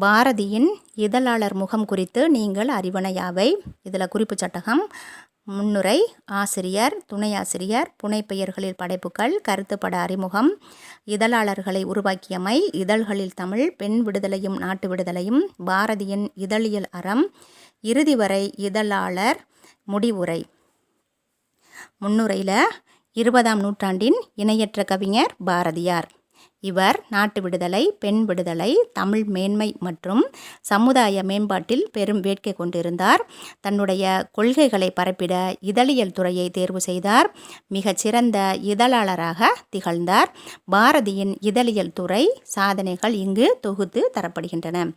பாரதியின் இதழாளர் முகம் குறித்து நீங்கள் அறிவனையாவை இதில் குறிப்பு சட்டகம் முன்னுரை ஆசிரியர் துணை ஆசிரியர் புனைப்பெயர்களில் படைப்புகள் கருத்துப்பட அறிமுகம் இதழாளர்களை உருவாக்கியமை இதழ்களில் தமிழ் பெண் விடுதலையும் நாட்டு விடுதலையும் பாரதியின் இதழியல் அறம் இறுதி வரை இதழாளர் முடிவுரை. முன்னுரையில் இருபதாம் நூற்றாண்டின் இணையற்ற கவிஞர் பாரதியார். இவர் நாட்டு விடுதலை பெண் விடுதலை தமிழ் மேன்மை மற்றும் சமுதாய மேம்பாட்டில் பெரும் வேட்கை கொண்டிருந்தார். தன்னுடைய கொள்கைகளை பரப்பிட இதழியல் துறையை தேர்வு செய்தார். மிகச்சிறந்த இதழாளராக திகழ்ந்தார். பாரதியின் இதழியல் துறை சாதனைகள் இங்கு தொகுத்து தரப்படுகின்றன.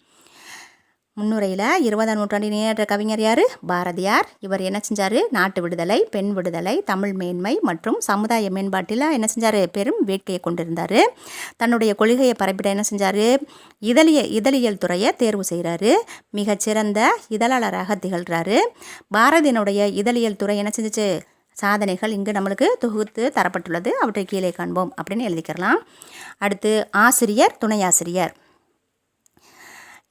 முன்னுரையில் இருபதாம் நூற்றாண்டின் நேற்ற கவிஞர் யார்? பாரதியார். இவர் என்ன செஞ்சார்? நாட்டு விடுதலை பெண் விடுதலை தமிழ் மேன்மை மற்றும் சமுதாய மேம்பாட்டில் என்ன செஞ்சார்? பெரும் வேட்கையை கொண்டிருந்தார். தன்னுடைய கொள்கையை பரப்பிட என்ன செஞ்சார்? இதழிய இதழியல் துறையை தேர்வு செய்கிறாரு மிகச்சிறந்த இதழாளராக திகழ்கிறாரு பாரதியினுடைய இதழியல் துறை என்ன செஞ்சிச்சு? சாதனைகள் இங்கு நம்மளுக்கு தொகுத்து தரப்பட்டுள்ளது. அவற்றை கீழே காண்போம் அப்படின்னு எழுதிக்கிறலாம் அடுத்து ஆசிரியர் துணை ஆசிரியர்.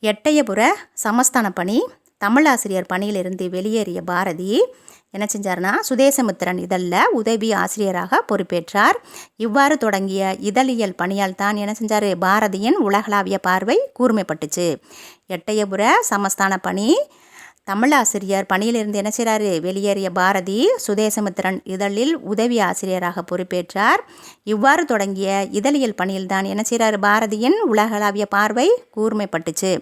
எட்டயபுர சமஸ்தான பணி தமிழாசிரியர் பணியிலிருந்து வெளியேறிய பாரதி என்ன செஞ்சார்னா சுதேசமித்திரன் இதழில் உதவி ஆசிரியராக பொறுப்பேற்றார். இவ்வாறு தொடங்கிய இதழியல் பணியால் தான் என்ன செஞ்சார் பாரதியின் உலகளாவிய பார்வை கூர்மைப்பட்டுச்சு. எட்டயபுர சமஸ்தான பணி தமிழாசிரியர் பணியிலிருந்து என்ன செய்கிறாரு வெளியேறிய பாரதி சுதேசமித்திரன் இதழில் உதவி ஆசிரியராக பொறுப்பேற்றார். இவ்வாறு தொடங்கிய இதழியல் பணியில்தான் என்ன செய்கிறாரு பாரதியின் உலகளாவிய பார்வை கூர்மைப்பட்டுச்சு.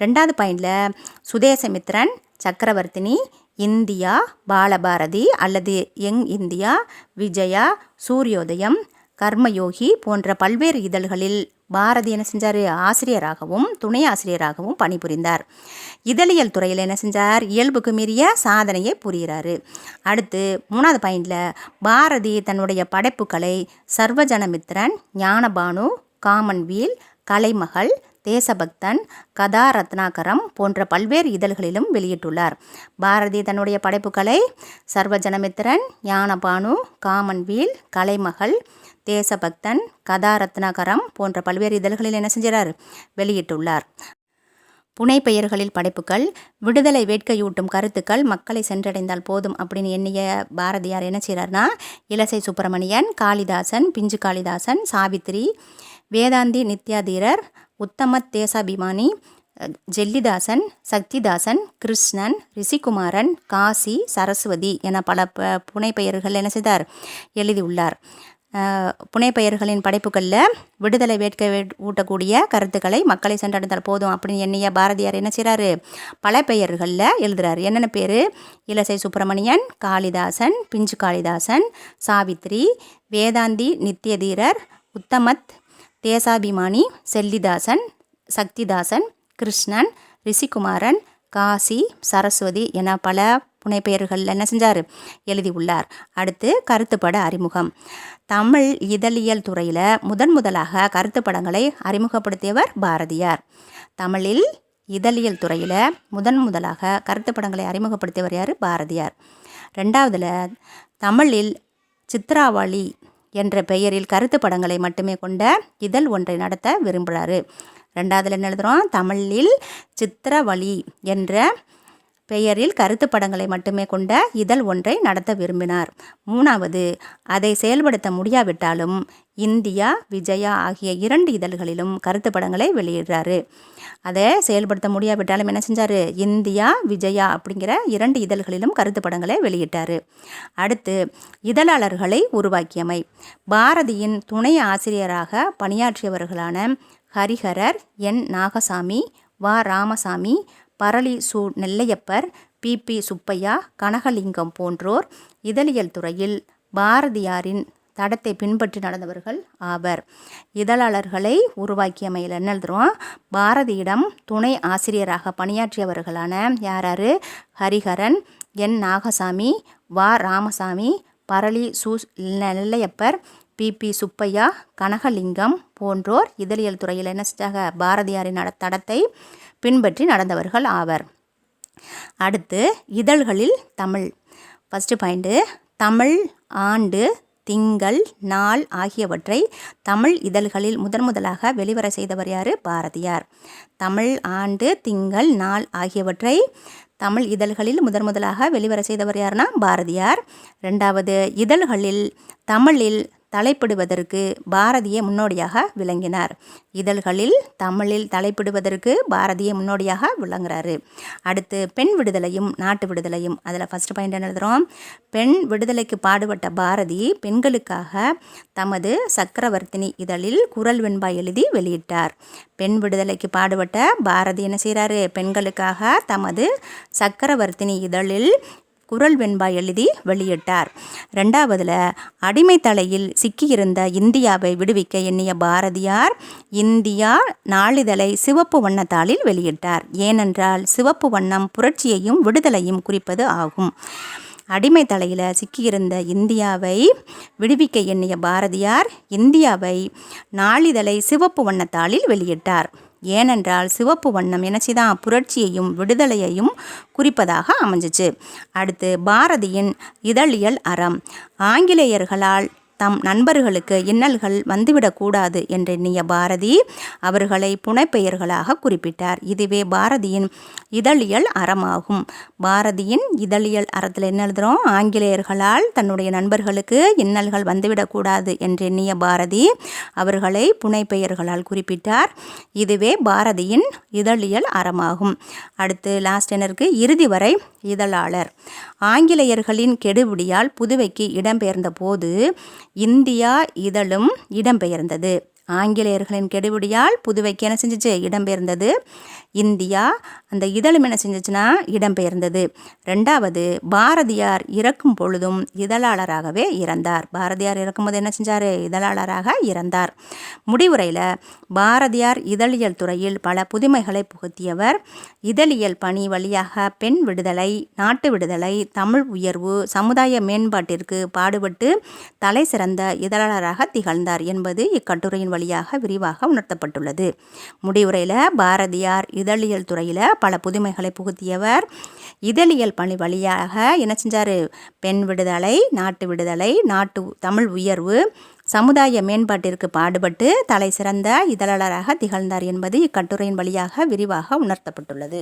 ரெண்டாவது பாயிண்டில் சுதேசமித்திரன் சக்கரவர்த்தினி இந்தியா பாலபாரதி அல்லது எங் இந்தியா விஜயா சூரியோதயம் கர்மயோகி போன்ற பல்வேறு இதழ்களில் பாரதி என்ன செஞ்சார்? ஆசிரியராகவும் துணை ஆசிரியராகவும் பணிபுரிந்தார். இதழியல் துறையில் என்ன செஞ்சார்? இயல்புக்கு மீறிய சாதனையை புரிகிறாரு அடுத்து மூணாவது பாயிண்டில் பாரதி தன்னுடைய படைப்புகளை சர்வஜனமித்திரன் ஞானபானு காமன்வீல் கலைமகள் தேசபக்தன் கதா ரத்னாகரம் போன்ற பல்வேறு இதழ்களிலும் வெளியிட்டுள்ளார். பாரதி தன்னுடைய படைப்புகளை சர்வஜனமித்திரன் ஞானபானு காமன்வீல் கலைமகள் தேசபக்தன் கதா ரத்னாகரம் போன்ற பல்வேறு இதழ்களில் என்ன செஞ்சார் வெளியிட்டுள்ளார். புனைப்பெயர்களில் படைப்புகள் விடுதலை வேட்கையூட்டும் கருத்துக்கள் மக்களை சென்றடைந்தால் போதும் அப்படின்னு எண்ணிய பாரதியார் என்ன செய்கிறார்னா இலசை சுப்பிரமணியன் காளிதாசன் பிஞ்சு காளிதாசன் சாவித்திரி வேதாந்தி நித்யாதீரர் உத்தமத் தேசாபிமானி ஜெல்லிதாசன் சக்திதாசன் கிருஷ்ணன் ரிஷிகுமாரன் காசி சரஸ்வதி என பல ப புனைப்பெயர்கள் என்ன செய்தார்? எழுதியுள்ளார். புனைப்பெயர்களின் படைப்புகளில் விடுதலை வேட்கை ஊட்டக்கூடிய கருத்துக்களை மக்களை சென்றடைந்தால் போதும் அப்படின்னு எண்ணிய பாரதியார் என்ன செய்கிறாரு பல பெயர்களில் எழுதுகிறார் என்னென்ன பேர்? இலசை சுப்பிரமணியன் காளிதாசன் பிஞ்சு காளிதாசன் சாவித்ரி வேதாந்தி நித்தியதீரர் உத்தமத் தேசாபிமானி செல்லிதாசன் சக்திதாசன் கிருஷ்ணன் ரிஷிகுமாரன் காசி சரஸ்வதி என பல புனைப்பெயர்களில் என்ன செஞ்சார்? எழுதியுள்ளார். அடுத்து கருத்துப்பட அறிமுகம். தமிழ் இதழியல் துறையில் முதன் முதலாக கருத்துப்படங்களை அறிமுகப்படுத்தியவர் பாரதியார். தமிழில் இதழியல் துறையில் முதன் முதலாக கருத்துப்படங்களை அறிமுகப்படுத்தியவர் யார்? பாரதியார். ரெண்டாவதில் தமிழில் சித்ராவளி என்ற பெயரில் கருத்து படங்களை மட்டுமே கொண்ட இதழ் ஒன்றை நடத்த விரும்புகிறாரு ரெண்டாவதுல என்ன எழுதுகிறோம் தமிழில் சித்திரவழி என்ற பெயரில் கருத்து படங்களை மட்டுமே கொண்ட இதழ் ஒன்றை நடத்த விரும்பினார். மூணாவது அதை செயல்படுத்த முடியாவிட்டாலும் இந்தியா விஜயா ஆகிய இரண்டு இதழ்களிலும் கருத்து படங்களை வெளியிடுறாரு. அதை செயல்படுத்த முடியாவிட்டாலும் என்ன செஞ்சார்? இந்தியா விஜயா அப்படிங்கிற இரண்டு இதழ்களிலும் கருத்து படங்களை வெளியிட்டார். அடுத்து இதழாளர்களை உருவாக்கியமை. பாரதியின் துணை ஆசிரியராக பணியாற்றியவர்களான ஹரிஹரர் என். நாகசாமி வா. ராமசாமி பரளி சு நெல்லையப்பர் பி. பி. சுப்பையா கனகலிங்கம் போன்றோர் இதழியல் துறையில் பாரதியாரின் தடத்தை பின்பற்றி நடந்தவர்கள் ஆவர். இதழாளர்களை உருவாக்கியமையில் என்ன எழுதுகிறோம் பாரதியிடம் துணை ஆசிரியராக பணியாற்றியவர்களான யாராரு? ஹரிஹரன் என். நாகசாமி வா. ராமசாமி பரளி சு நெல்லையப்பர் பி. பி. சுப்பையா கனகலிங்கம் போன்றோர் இதழியல் துறையில் என்ன செஞ்சாங்க பாரதியாரின் தடத்தை பின்பற்றி நடந்தவர்கள் ஆவர். அடுத்து இதழ்களில் தமிழ். ஃபஸ்ட்டு பாயிண்ட்டு தமிழ் ஆண்டு திங்கள் நாள் ஆகியவற்றை தமிழ் இதழ்களில் முதன் முதலாக வெளிவர செய்தவர் யார்? பாரதியார். தமிழ் ஆண்டு திங்கள் நாள் ஆகியவற்றை தமிழ் இதழ்களில் முதன் முதலாக வெளிவர செய்தவர் யாருன்னா? பாரதியார். ரெண்டாவது இதழ்களில் தமிழில் தலைப்பிடுவதற்கு பாரதிய முன்னோடியாக விளங்கினார். இதழ்களில் தமிழில் தலைப்பிடுவதற்கு பாரதிய முன்னோடியாக விளங்குறாரு. அடுத்து பெண் விடுதலையும் நாட்டு விடுதலையும். அதில் ஃபஸ்ட் பாயிண்ட் என்ன எழுதுகிறோம் பெண் விடுதலைக்கு பாடுபட்ட பாரதி பெண்களுக்காக தமது சக்கரவர்த்தினி இதழில் குரல் வெண்பா எழுதி வெளியிட்டார். பெண் விடுதலைக்கு பாடுபட்ட பாரதி என்ன செய்கிறாரு பெண்களுக்காக தமது சக்கரவர்த்தினி இதழில் குரல் வெண்பா எழுதி வெளியிட்டார். ரெண்டாவதில் அடிமை தலையில் சிக்கியிருந்த இந்தியாவை விடுவிக்க எண்ணிய பாரதியார் இந்தியா நாளிதழை சிவப்பு வண்ணத்தாளில் வெளியிட்டார். ஏனென்றால் சிவப்பு வண்ணம் புரட்சியையும் விடுதலையும் குறிப்பது ஆகும். அடிமை தலையில் சிக்கியிருந்த இந்தியாவை விடுவிக்க எண்ணிய பாரதியார் இந்தியாவை நாளிதழை சிவப்பு வண்ணத்தாளில் வெளியிட்டார். ஏனென்றால் சிவப்பு வண்ணம் என்னச்சுதான் புரட்சியையும் விடுதலையையும் குறிப்பதாக அமைஞ்சிச்சு. அடுத்து பாரதியின் இதழியல் அறம். ஆங்கிலேயர்களால் தம் நண்பர்களுக்கு இன்னல்கள் வந்துவிடக்கூடாது என்றெண்ணிய பாரதி அவர்களை புனைப்பெயர்களாக குறிப்பிட்டார். இதுவே பாரதியின் இதழியல் அறமாகும். பாரதியின் இதழியல் அறத்தில் என்ன எழுதுகிறோம் ஆங்கிலேயர்களால் தன்னுடைய நண்பர்களுக்கு இன்னல்கள் வந்துவிடக்கூடாது என்றெண்ணிய பாரதி அவர்களை புனைப்பெயர்களால் குறிப்பிட்டார். இதுவே பாரதியின் இதழியல் அறமாகும். அடுத்து லாஸ்ட் எனக்கு இறுதி வரை இதழாளர். ஆங்கிலேயர்களின் கெடுபிடியால் புதுவைக்கு இடம்பெயர்ந்த போது இந்தியா இதழும் இடம்பெயர்ந்தது. ஆங்கிலேயர்களின் கெடுபிடியால் புதுவைக்கு என்ன செஞ்சிச்சு? இடம்பெயர்ந்தது. இந்தியா அந்த இதழும் என்ன செஞ்சிச்சுன்னா இடம்பெயர்ந்தது. ரெண்டாவது பாரதியார் இறக்கும் பொழுதும் இதழாளராகவே இறந்தார். பாரதியார் இறக்கும்போது என்ன செஞ்சார்? இதழாளராக இறந்தார். முடிவுரையில் பாரதியார் இதழியல் துறையில் பல புதுமைகளை புகுத்தியவர். இதழியல் பணி வழியாக பெண் விடுதலை நாட்டு விடுதலை தமிழ் உயர்வு சமுதாய மேம்பாட்டிற்கு பாடுபட்டு தலை சிறந்த இதழாளராக திகழ்ந்தார் என்பது இக்கட்டுரையின் வழியாக விரிவாக உணர்த்தப்பட்டுள்ளது. முடிவுரையில் பாரதியார் இதழியல் துறையில் பல புதுமைகளை புகுத்தியவர். இதழியல் பணி வழியாக என்ன செஞ்சார்? பெண் விடுதலை நாட்டு விடுதலை நாட்டு தமிழ் உயர்வு சமுதாய மேம்பாட்டிற்கு பாடுபட்டு தலை சிறந்த இதழாளராக திகழ்ந்தார் என்பது இக்கட்டுரையின் வழியாக விரிவாக உணர்த்தப்பட்டுள்ளது.